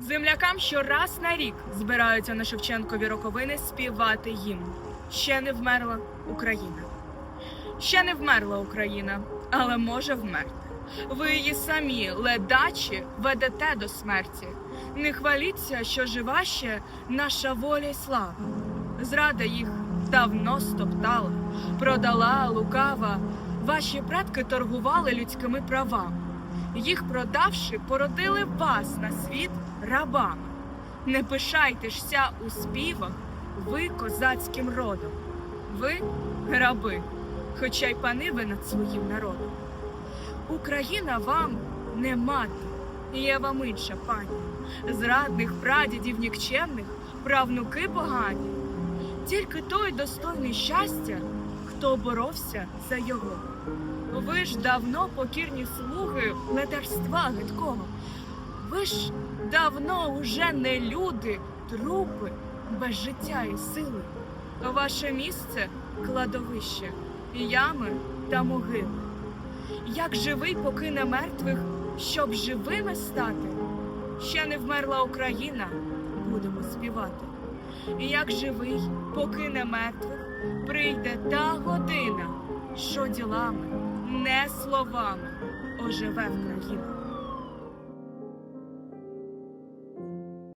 Землякам щораз на рік збираються на Шевченкові роковини співати їм. Ще не вмерла Україна. Ще не вмерла Україна, але може вмерти. Ви її самі, ледачі, ведете до смерті. Не хваліться, що жива ще наша воля й слава. Зрада їх давно стоптала, продала лукава. Ваші предки торгували людськими правами. Їх продавши, породили вас на світ рабами. Не пишайтеся у співах, ви козацьким родом. Ви раби, хоча й пани ви над своїм народом. Україна вам не мати, є вам інша пані. Зрадних прадідів нікчемних, правнуки погані. Тільки той достойний щастя, хто боровся за його. Ви ж давно покірні слуги ледарства гидкого. Ви ж давно уже не люди, трупи без життя і сили. Ваше місце кладовище, ями та могили. Як живий покине мертвих, щоб живими стати, ще не вмерла Україна, будемо співати. Як живий покине мертвих, прийде та година, що ділами, не словами оживе в країна.